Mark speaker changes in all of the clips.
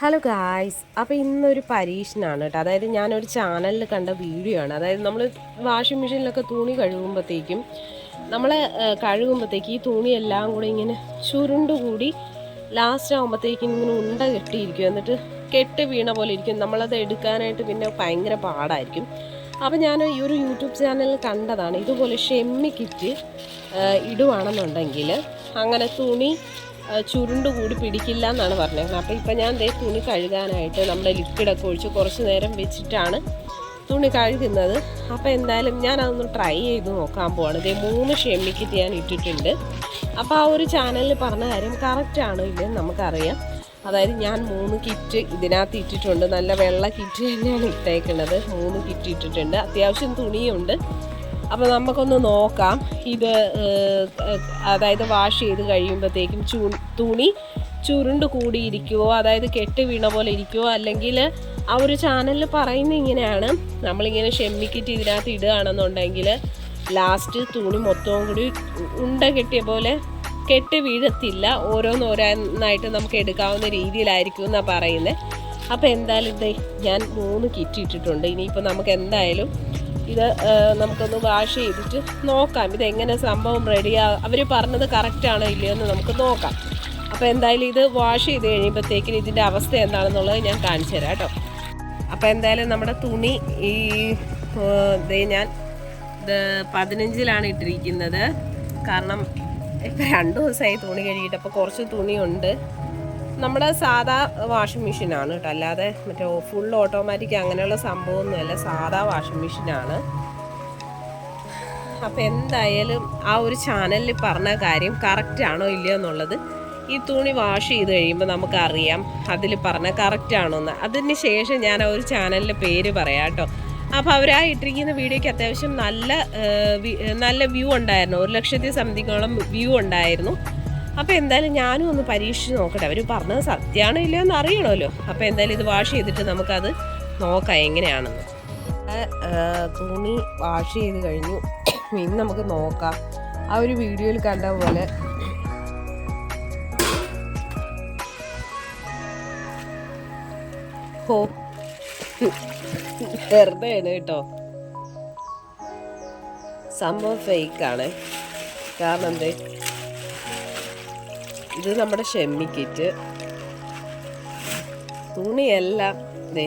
Speaker 1: Hello guys അപ്പോൾ ഇന്നൊരു പരീക്ഷണമാണ് കേട്ടോ. അതായത് ഞാനൊരു ചാനലിൽ കണ്ട വീഡിയോ ആണ്. അതായത് നമ്മൾ വാഷിംഗ് മെഷീനിലൊക്കെ തുണി കഴുകുമ്പോഴത്തേക്കും നമ്മൾ കഴുകുമ്പോഴത്തേക്ക് ഈ തുണിയെല്ലാം കൂടി ഇങ്ങനെ ചുരുണ്ടുകൂടി ലാസ്റ്റ് ആകുമ്പോഴത്തേക്കും ഇങ്ങനെ ഉണ്ട കെട്ടിയിരിക്കും. എന്നിട്ട് കെട്ട് വീണ പോലെ ഇരിക്കും. നമ്മളത് എടുക്കാനായിട്ട് പിന്നെ ഭയങ്കര പാടായിരിക്കും. അപ്പോൾ ഞാൻ ഈ ഒരു യൂട്യൂബ് ചാനലിൽ കണ്ടതാണ്. ഇതുപോലെ ഷെമ്മി കിറ്റ് ഇടുവാണെന്നുണ്ടെങ്കിൽ അങ്ങനെ തുണി ചുരുണ്ട് കൂടി പിടിക്കില്ല എന്നാണ് പറഞ്ഞേക്കുന്നത് അപ്പോൾ ഇപ്പം ഞാൻ ദേ തുണി കഴുകാനായിട്ട് നമ്മുടെ ലിക്വിഡൊക്കെ ഒഴിച്ച് കുറച്ച് നേരം വെച്ചിട്ടാണ് തുണി കഴുകുന്നത്. അപ്പോൾ എന്തായാലും ഞാൻ അതൊന്ന് ട്രൈ ചെയ്ത് നോക്കാൻ പോവാണ്. ഇതേ മൂന്ന് ഷെമ്മിക്കിറ്റ് ഞാൻ ഇട്ടിട്ടുണ്ട്. അപ്പോൾ ആ ഒരു ചാനലിൽ പറഞ്ഞ കാര്യം കറക്റ്റ് ആണോ ഇല്ലെന്ന് നമുക്കറിയാം. അതായത് ഞാൻ മൂന്ന് കിറ്റ് ഇതിനകത്ത് ഇട്ടിട്ടുണ്ട്. നല്ല വെള്ള കിറ്റ് തന്നെയാണ് ഇട്ടേക്കുന്നത് മൂന്ന് കിറ്റ് ഇട്ടിട്ടുണ്ട്. അത്യാവശ്യം തുണിയുണ്ട്. അപ്പോൾ നമുക്കൊന്ന് നോക്കാം. ഇത് അതായത് വാഷ് ചെയ്ത് കഴിയുമ്പോഴത്തേക്കും ചൂ തുണി ചുരുണ്ട് കൂടിയിരിക്കുവോ അതായത് കെട്ട് വീണ പോലെ ഇരിക്കുവോ അല്ലെങ്കിൽ ആ ഒരു ചാനലിൽ പറയുന്ന ഇങ്ങനെയാണ്. നമ്മളിങ്ങനെ ഷെമ്മിക്കിറ്റ് ഇതിനകത്ത് ഇടുകയാണെന്നുണ്ടെങ്കിൽ ലാസ്റ്റ് തുണി മൊത്തവും കൂടി ഉണ്ട കെട്ടിയ പോലെ കെട്ട് വീഴത്തില്ല. ഓരോന്നോരോന്നായിട്ട് നമുക്ക് എടുക്കാവുന്ന രീതിയിലായിരിക്കും എന്നാണ് പറയുന്നത് അപ്പോൾ എന്തായാലും ഇത് ഞാൻ മൂന്ന് കിറ്റ് ഇട്ടിട്ടുണ്ട്. ഇനിയിപ്പോൾ നമുക്ക് എന്തായാലും ഇത് നമുക്കൊന്ന് വാഷ് ചെയ്തിട്ട് നോക്കാം. ഇതെങ്ങനെ സംഭവം റെഡിയാ അവർ പറഞ്ഞത് കറക്റ്റ് ആണോ ഇല്ലയോ എന്ന് നമുക്ക് നോക്കാം. അപ്പോൾ എന്തായാലും ഇത് വാഷ് ചെയ്ത് കഴിയുമ്പോഴത്തേക്കിന് ഇതിന്റെ അവസ്ഥ എന്താണെന്നുള്ളത് ഞാൻ കാണിച്ചു തരാം കേട്ടോ. അപ്പോൾ എന്തായാലും നമ്മുടെ തുണി ഈ ഇതേ ഞാൻ ഇത് പതിനഞ്ചിലാണ് ഇട്ടിരിക്കുന്നത്. കാരണം ഇപ്പം രണ്ട് ദിവസമായി തുണി കഴുകിയിട്ട് അപ്പോൾ കുറച്ച് തുണിയുണ്ട്. നമ്മുടെ സാധാ വാഷിംഗ് മെഷീനാണ് കേട്ടോ. അല്ലാതെ മറ്റേ ഫുൾ ഓട്ടോമാറ്റിക് അങ്ങനെയുള്ള സംഭവമൊന്നുമല്ല. സാധാ വാഷിംഗ് മെഷീനാണ് അപ്പം എന്തായാലും ആ ഒരു ചാനലിൽ പറഞ്ഞ കാര്യം കറക്റ്റ് ആണോ ഇല്ലയോ എന്നുള്ളത് ഈ തുണി വാഷ് ചെയ്ത് കഴിയുമ്പോൾ നമുക്കറിയാം. അതിൽ പറഞ്ഞ കറക്റ്റ് ആണോ എന്ന്. അതിന് ശേഷം ഞാൻ ആ ഒരു ചാനലിന്റെ പേര് പറയാം കേട്ടോ. അപ്പോൾ അവർ ആ ഇട്ടിരിക്കുന്ന വീഡിയോയ്ക്ക് അത്യാവശ്യം നല്ല നല്ല വ്യൂ ഉണ്ടായിരുന്നു. ഒരു ലക്ഷത്തി സംതിങ്ങോളം വ്യൂ ഉണ്ടായിരുന്നു. അപ്പോൾ എന്തായാലും ഞാനും ഒന്ന് പരീക്ഷിച്ച് നോക്കട്ടെ. അവർ പറഞ്ഞത് സത്യമാണോ ഇല്ലയോ എന്ന് അറിയണമല്ലോ. അപ്പോൾ എന്തായാലും ഇത് വാഷ് ചെയ്തിട്ട് നമുക്കത് നോക്കാം എങ്ങനെയാണെന്ന്. തുണി വാഷ് ചെയ്ത് കഴിഞ്ഞു. ഇനി നമുക്ക് നോക്കാം. ആ ഒരു വീഡിയോയിൽ കണ്ട പോലെ. ഹോ വെറുതെയാണ് കേട്ടോ. സംഭവം ഫേക്കാണ് കാരണം എന്തേ ഇത് നമ്മുടെ ഷെമ്മി കിറ്റ് തുണിയെല്ലാം ദേ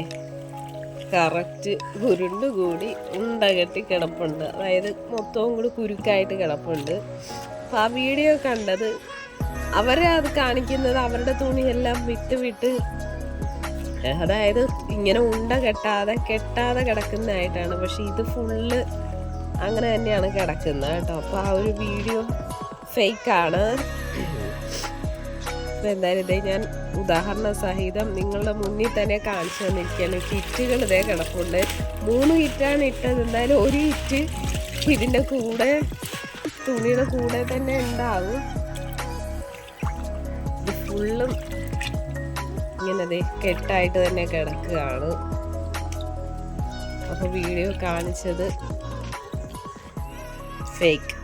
Speaker 1: കറക്റ്റ് ഉരുണ്ടുകൂടി ഉണ്ട കെട്ടി കിടപ്പുണ്ട്. അതായത് മൊത്തവും കൂടി കുരുക്കായിട്ട് കിടപ്പുണ്ട്. അപ്പം ആ വീഡിയോ കണ്ടത് അവരെ അത് കാണിക്കുന്നത്. അവരുടെ തുണിയെല്ലാം വിട്ട് വിട്ട് അതായത് ഇങ്ങനെ ഉണ്ട കെട്ടാതെ കെട്ടാതെ കിടക്കുന്നതായിട്ടാണ്. പക്ഷെ ഇത് ഫുള്ള് അങ്ങനെ തന്നെയാണ് കിടക്കുന്നത് കേട്ടോ. അപ്പോൾ ആ ഒരു വീഡിയോ ഫേക്കാണ് അപ്പോൾ എന്തായാലും ഇതേ ഞാൻ ഉദാഹരണ സഹിതം നിങ്ങളുടെ മുന്നിൽ തന്നെ കാണിച്ചു തന്നിരിക്കുകയാണ്. കിറ്റുകൾ ഇതേ കിടപ്പുണ്ട്. മൂന്ന് കിറ്റാണ് ഇട്ടത്. എന്തായാലും ഒരു കിറ്റ് ഇതിന്റെ കൂടെ തുണിയുടെ കൂടെ തന്നെ ഉണ്ടാവും. ഫുള്ളും ഇങ്ങനെ കെട്ടായിട്ട് തന്നെ കിടക്കുകയാണ്. അപ്പോൾ വീഡിയോ കാണിച്ചത് ഫേക്ക്